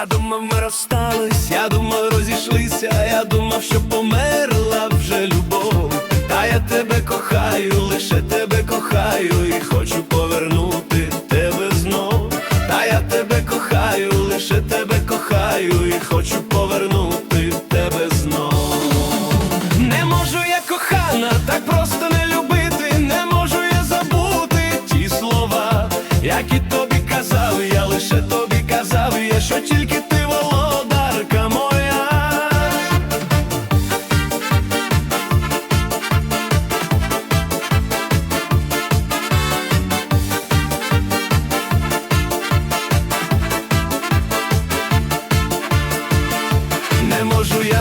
Я думав, ми розстались, я думав, розійшлися, я думав, що померла вже любов. Та я тебе кохаю, лише тебе кохаю, і хочу повернути тебе знов. Та я тебе кохаю, лише тебе кохаю, і хочу повернути тебе знов. Не можу я кохана, так просто не любити, не можу я забути ті слова, які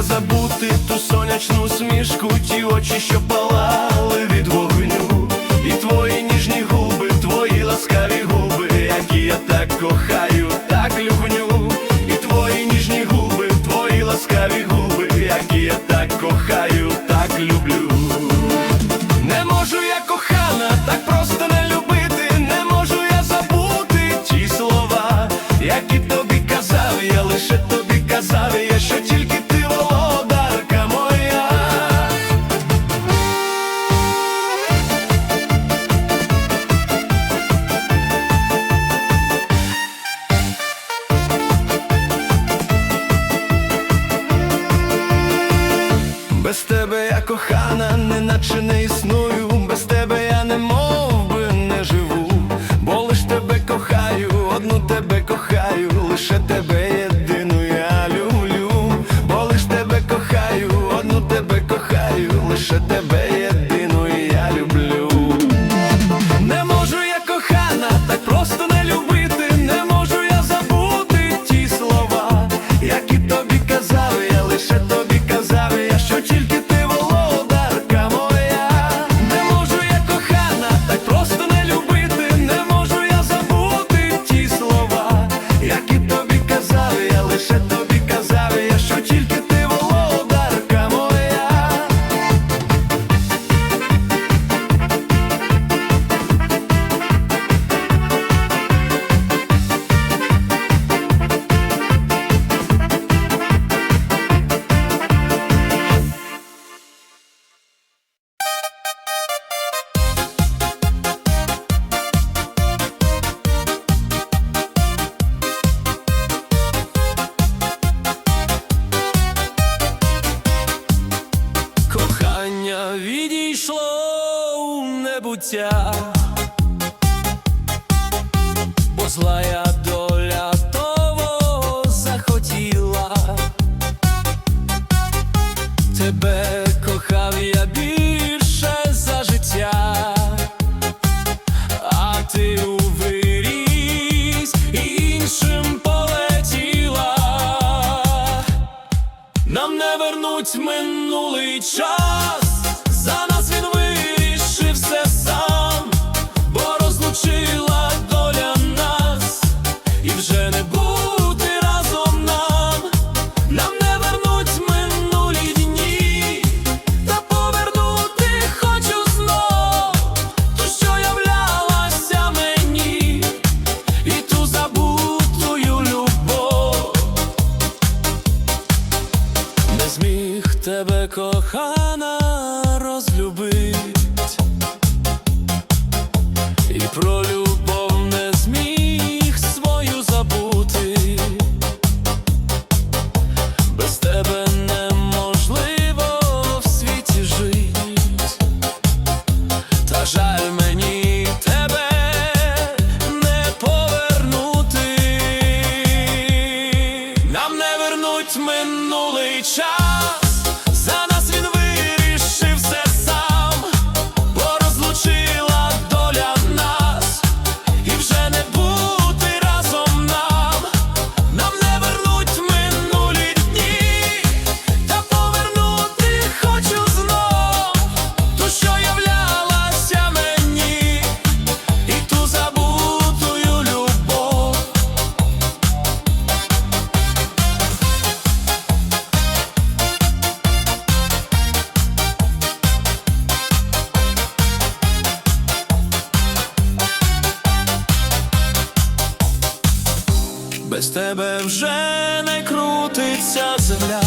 забути ту сонячну смішку, ті очі, що палали від вогню, і твої ніжні губи, твої ласкаві губи, які я так кохаю, так люблю, і твої ніжні губи, твої ласкаві губи, які я так кохаю, так люблю. Не можу я кохана, так просто не любити, не можу я забути ті слова, які тобі казав, я лише тобі лише тебе Тебе кохав я більше за життя, а ти у виріс іншим полетіла. Нам не вернуть минулий час, тебе вже не крутиться земля,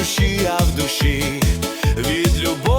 душі, а в душі від любові.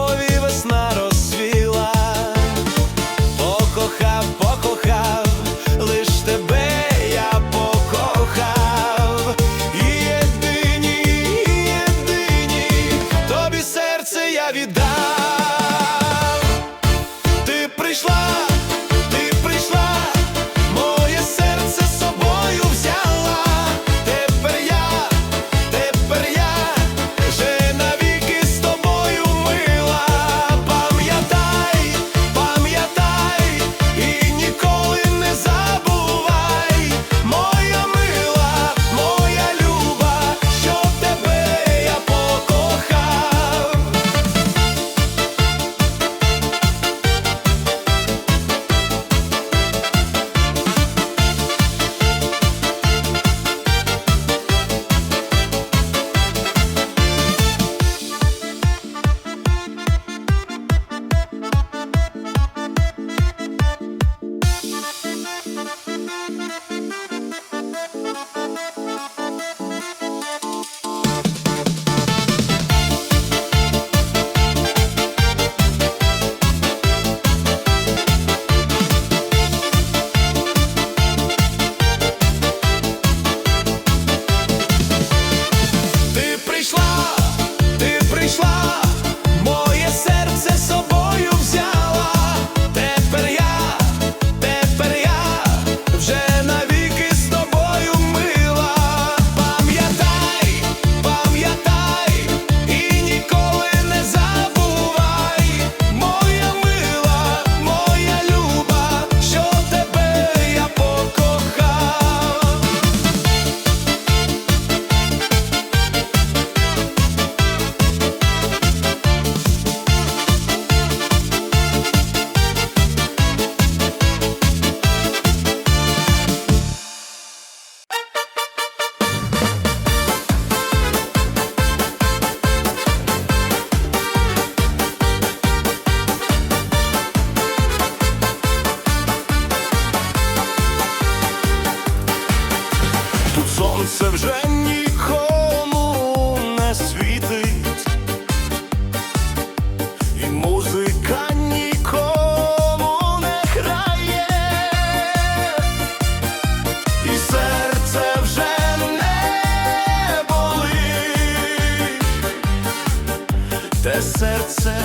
серце,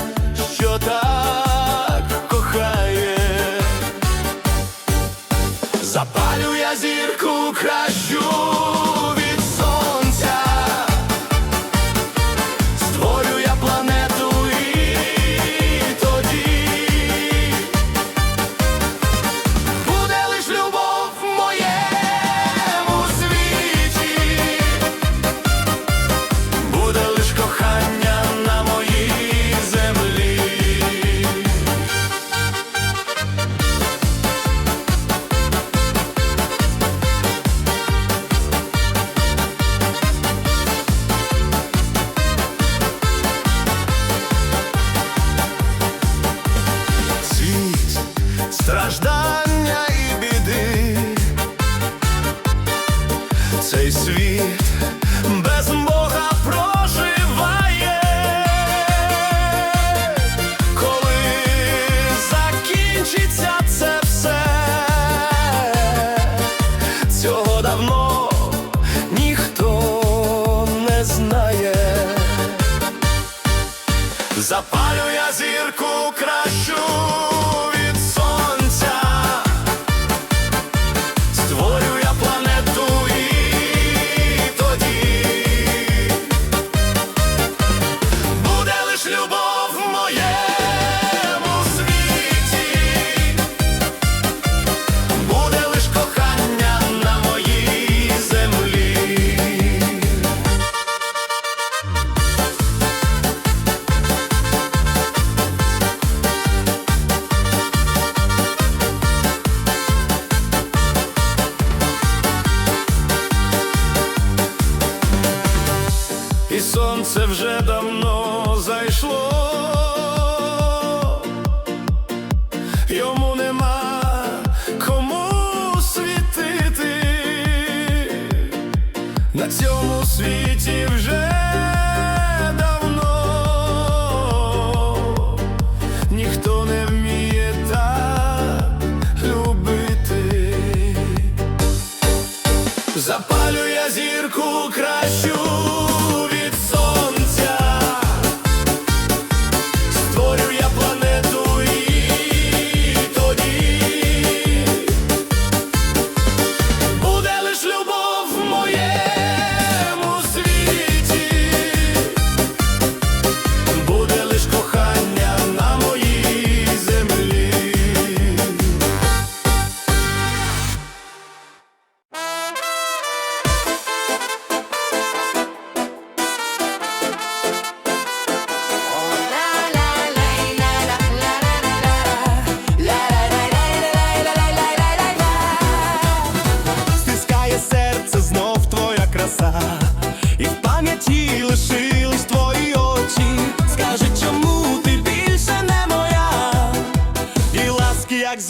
що так. цей світ без мене.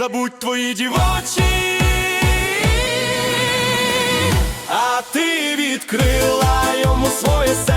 забудь твої дівочі, а ти відкрила йому своє серце